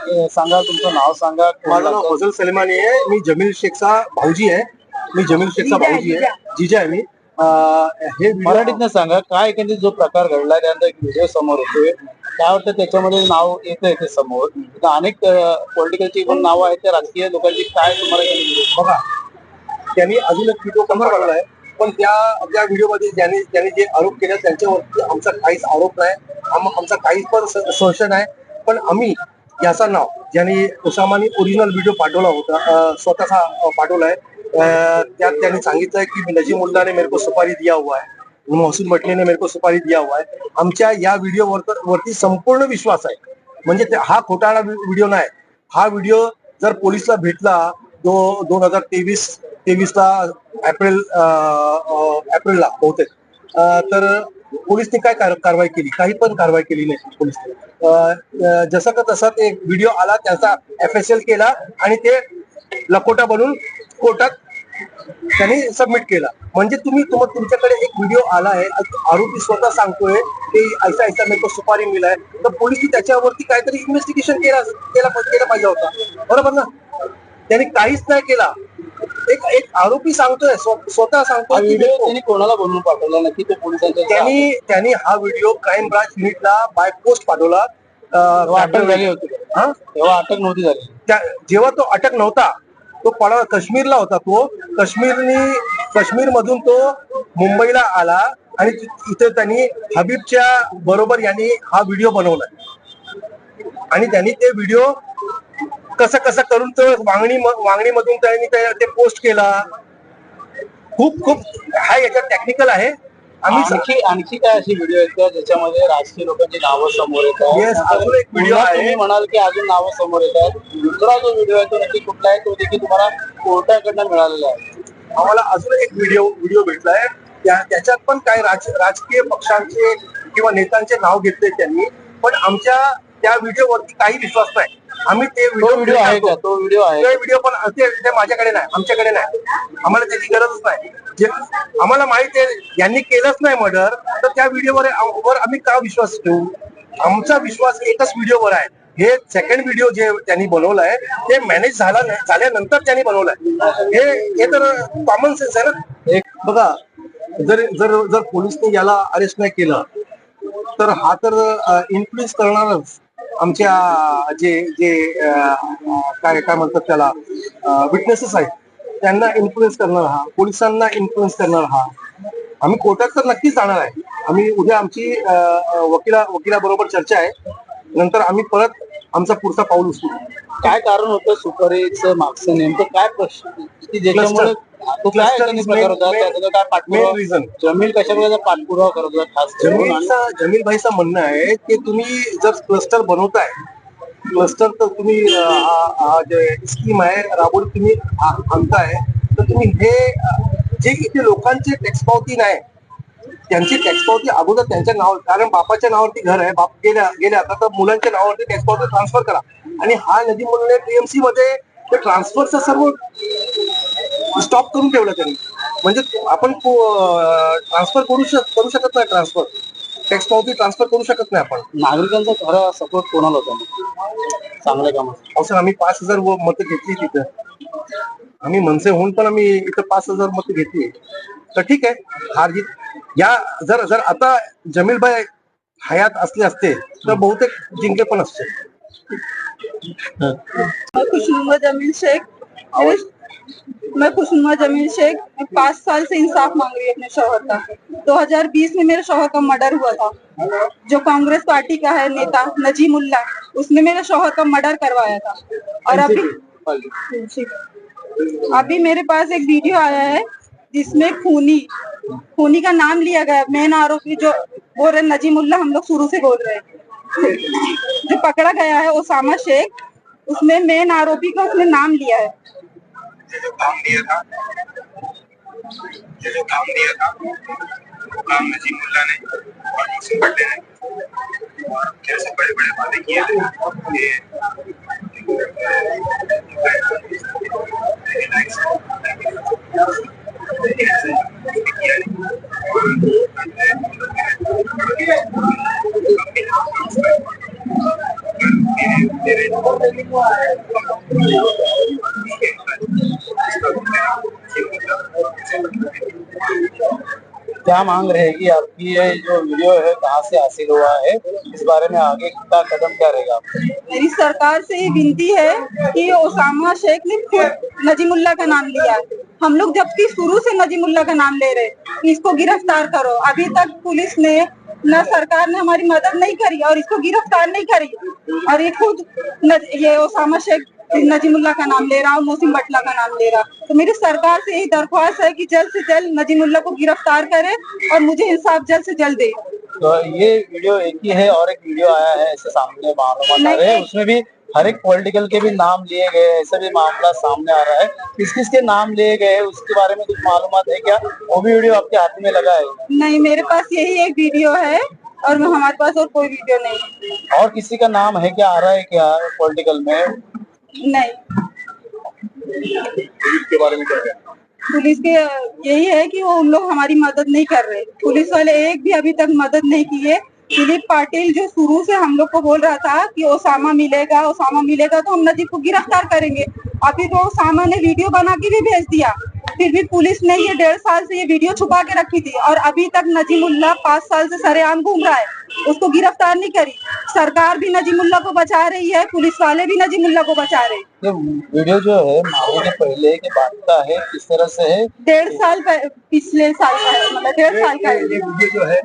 अ, सांगा तुमचं नाव सांगा. माझं नाव? फजल सलमानी आहे. मी जमील शेखचा भाऊजी आहे. मी जमील शेखचा आहे, भाऊजी आहे. जिजा. आहे मी. अं, हे video- मराठीतनं सांगा काय एकंदरीत जो प्रकार घडला त्यानंतर एक व्हिडिओ समोर येतोय. काय वाटतं त्याच्यामध्ये नाव येतंय ते समोर? अनेक पॉलिटिकलची पण नावं आहेत त्या राजकीय लोकांची काय तुम्हाला बघा त्यांनी अजून एक व्हिडिओ कसा काढला आहे. पण त्या त्या व्हिडिओमध्ये ज्यांनी त्यांनी जे आरोप केले त्यांच्यावरती आमचा काहीच आरोप नाही. आम- आमचा काहीच पण स- संशय आहे. पण आम्ही याचं नाव ज्यांनी उसामाने ओरिजिनल व्हिडिओ पाठवला होता स्वतःचा पाठवला आहे. त्यात त्यांनी सांगितलंय की नजीमुल्ला ने मेरेको सुपारी दिया हुआ है. मोहसिन मटले मेरेको सुपारी दिया हुआ आहे आमच्या या व्हिडिओ वरती संपूर्ण विश्वास आहे. म्हणजे हा खोटाळा व्हिडिओ नाही. हा व्हिडिओ जर पोलिसला भेटला दो दोन हजार तेवीस तेवीसला एप्रिल एप्रिलला बहुतेक. तर पोलिसने काय कारवाई केली? काही पण कारवाई केली नाही पोलिसने. जसं का तसा ते व्हिडिओ आला त्याचा एफ एस एल केला आणि ते लकोटा बनून कोर्टात त्यांनी सबमिट केला. म्हणजे तुम्ही तुमच्याकडे एक व्हिडिओ आला आहे आरोपी स्वतः सांगतोय की ऐसा ऐसा मेरे को सुपारी मिला आहे तर पोलिसनी त्याच्यावरती काहीतरी इन्व्हेस्टिगेशन केला केला केला पाहिजे होता. बरोबर ना? त्यांनी काहीच नाही केला. एक एक आरोपी सांगतोय स्व- स्वतः सांगतोय की व्हिडिओ त्यांनी कोणाला बनवून पाठवला नक्की तो पोलिसांच्या त्यांनी त्यांनी हा व्हिडिओ क्राईम ब्रांच युनिटला बाय पोस्ट पाठवला. अटक झाली होती. हा? तेव्हा अटक नव्हती झाली. जेव्हा तो अटक नव्हता तो पळा काश्मीरला होता तो. काश्मीरनी काश्मीर मधून तो मुंबईला आला आणि ति- इथे त्यांनी हबीबच्या बरोबर यांनी हा व्हिडिओ बनवला. आणि त्यांनी ते व्हिडिओ कसं कसं करून तो वांगणी वांगणी मधून त्यांनी ते- पोस्ट केला. खूप खूप हा याच्यात टेक्निकल आहे. आम्ही आणखी आणखी काय अशी व्हिडिओ आहेत ज्याच्यामध्ये राजकीय लोकांची नावं समोर येतात. तुम्ही म्हणाल की अजून नावं समोर येतात दुसरा जो व्हिडिओ आहे तो नक्की कुठला आहे? तो देखील तुम्हाला कोर्टाकडनं मिळालेला आहे. आम्हाला अजून एक व्हिडिओ व्हिडिओ भेटलाय त्या त्याच्यात पण काही राज राजकीय पक्षांचे किंवा नेत्यांचे नाव घेतले त्यांनी. पण आमच्या त्या व्हिडिओवरती काही विश्वास नाही. आम्ही ते व्हिडिओ आहे का? तो व्हिडिओ आहे व्हिडिओ पण ते ते माझ्याकडे नाही आमच्याकडे नाही. आम्हाला त्याची गरजच नाही. जे आम्हाला माहिती आहे यांनी केलंच नाही मर्डर तर त्या व्हिडिओवर वर आम्ही का विश्वास ठेवू? आमचा विश्वास एकच व्हिडिओवर आहे. हे सेकंड व्हिडिओ जे त्यांनी बनवलाय ते मॅनेज झाला झाल्यानंतर त्यांनी बनवलाय हे हे तर कॉमन सेन्स आहे ना? एक बघा जर जर जर पोलिसने याला अरेस्ट नाही केलं तर हा तर इन्फ्लुएन्स करणारच. आमच्या जे जे काय काय म्हणतात त्याला विटनेसेस आहेत. त्यांना इन्फ्लुएन्स करणार हा पोलिसांना इन्फ्लुएन्स करणार हा. आम्ही कोर्टात तर नक्कीच जाणार आहे. आम्ही उद्या आमची वकिला वकिलाबरोबर चर्चा आहे. नंतर आम्ही परत आमचा पुढचा पाऊल उचलू. काय कारण होतं सुपारीचं मागचं नेमकं? काय प्रश्न? की ज्याच्यामुळे तो काय प्रकार होता त्याचा पाठपुरावा? reason. जमीन कशा प्रकारचा पाठपुरावा करत होता खास करून आणि जमीलचा जमील भाईचं म्हणणं आहे की तुम्ही जर क्लस्टर बनवताय क्लस्टर तर तुम्ही अं, जे स्कीम आहे राबवून तुम्ही आ- आणताय तर तुम्ही हे अं, जे इथे लोकांचे टॅक्स पावती नाही त्यांची टॅक्स पावती अगोदर त्यांच्या नाव कारण बापाच्या नावावरती घर आहे बाप गेल्या गेल्या आता तर मुलांच्या नावावरती टॅक्स पावती ट्रान्सफर करा. आणि हा नदी म्हणून टीएमसी मध्ये ते ट्रान्सफरचं सर्व स्टॉप करून ठेवलं त्यांनी म्हणजे आपण ट्रान्सफर करू शक करू शकत नाही ट्रान्सफर टॅक्स पावती ट्रान्सफर करू शकत नाही आपण. नागरिकांचा खरा सपोर्ट कोणाला होता? चांगल्या कामात अवसर आम्ही पाच हजार व मतं घेतली तिथं. आम्ही मनसे होऊन पण आम्ही इथं पाच हजार मतं घेतली. तर ठीक आहे. हार जीत. या जर जर आता जमीलभाई हयात असले असते तर बहुतेक जिंकले पण असते. जमील शेख. मैं खुशनुमा जमील शेख मैं पाँच साल से इंसाफ मांग रही हूँ अपने शोहर का। 2020 में मेरे शोहर का मर्डर हुआ था। जो कांग्रेस पार्टी का है नेता नजीमुल्ला उसने मेरे शौहर का मर्डर करवाया था। और अभी अभी मेरे पास एक वीडियो आया है जिसमें खूनी खूनी का नाम लिया गया मेन आरोपी जो बोल रहे नजीमुल्ला हम लोग शुरू से बोल रहे हैं। जो पकड़ा गया है ओसामा शेख उसमें मेन आरोपी का उसने नाम लिया है। जो काम दिया था जो काम दिया था वो काम नजीम मुल्ला ने और मुस्लिम ने और कैसे बड़े बड़े वादे किए थे क्या मांग रहेगी आपकी? ये जो वीडियो है, कहाँ से हासिल हुआ है? इस बारे में आगे का कदम क्या रहेगा? मेरी सरकार से ये विनती है कि ओसामा शेख ने नजीमुल्ला का नाम लिया हम लोग जबकि शुरू से नजीमुल्ला का नाम ले रहे इसको गिरफ़्तार करो। अभी तक पुलिस ने न सरकार ने हमारी मदद नहीं करी और इसको गिरफ़्तार नहीं करी। और ये खुद न, ये ओसामा शेख नजीमुल्ला का नाम ले रहा और मोहसिन बटला का नाम ले रहा। तो मेरी सरकार से यही दरख्वास्त है कि जल्द से जल्द नजीमुल्ला को गिरफ़्तार करे और मुझे इंसाफ जल्द से जल्द दे। तो ये वीडियो एक ही है और एक वीडियो आया है इससे सामने हैं। उसमें भी हर एक पॉलिटिकल के भी नाम लिए गए हैं, ऐसा भी मामला सामने आ रहा है। किस किस के नाम लिए गए हैं, उसके बारे में कुछ मालूम है क्या? वो भी वीडियो आपके हाथ में लगा है। नहीं मेरे पास यही एक वीडियो है और हमारे पास और कोई वीडियो नहीं है। और किसी का नाम है क्या? आ रहा है क्या पॉलिटिकल में? नहीं। के बारे में क्या पुलिस के यही है कि वो उन लोग हमारी मदद नहीं कर रहे। पुलिस वाले एक भी अभी तक मदद नहीं किए। दिलीप पाटिल जो शुरू से हम लोग को बोल रहा था कि ओसामा मिलेगा ओसामा मिलेगा तो हम नजीब को गिरफ़्तार करेंगे। अभी तो ओसामा ने वीडियो बना के भी भेज दिया। फिर भी पुलिस ने ये डेढ़ साल से ये वीडियो छुपा के रखी थी और अभी तक नजीमुल्ला पाँच साल से सरेआम घूम रहा है। उसको गिरफ़्तार नहीं करी। सरकार भी नजीमुल्ला को बचा रही है पुलिस वाले भी नजीमुल्ला को बचा रहे हैं। वीडियो जो है मामले के पहले के का है किस तरह से है? डेढ़ साल पिछले साल का है मतलब डेढ़ साल का है।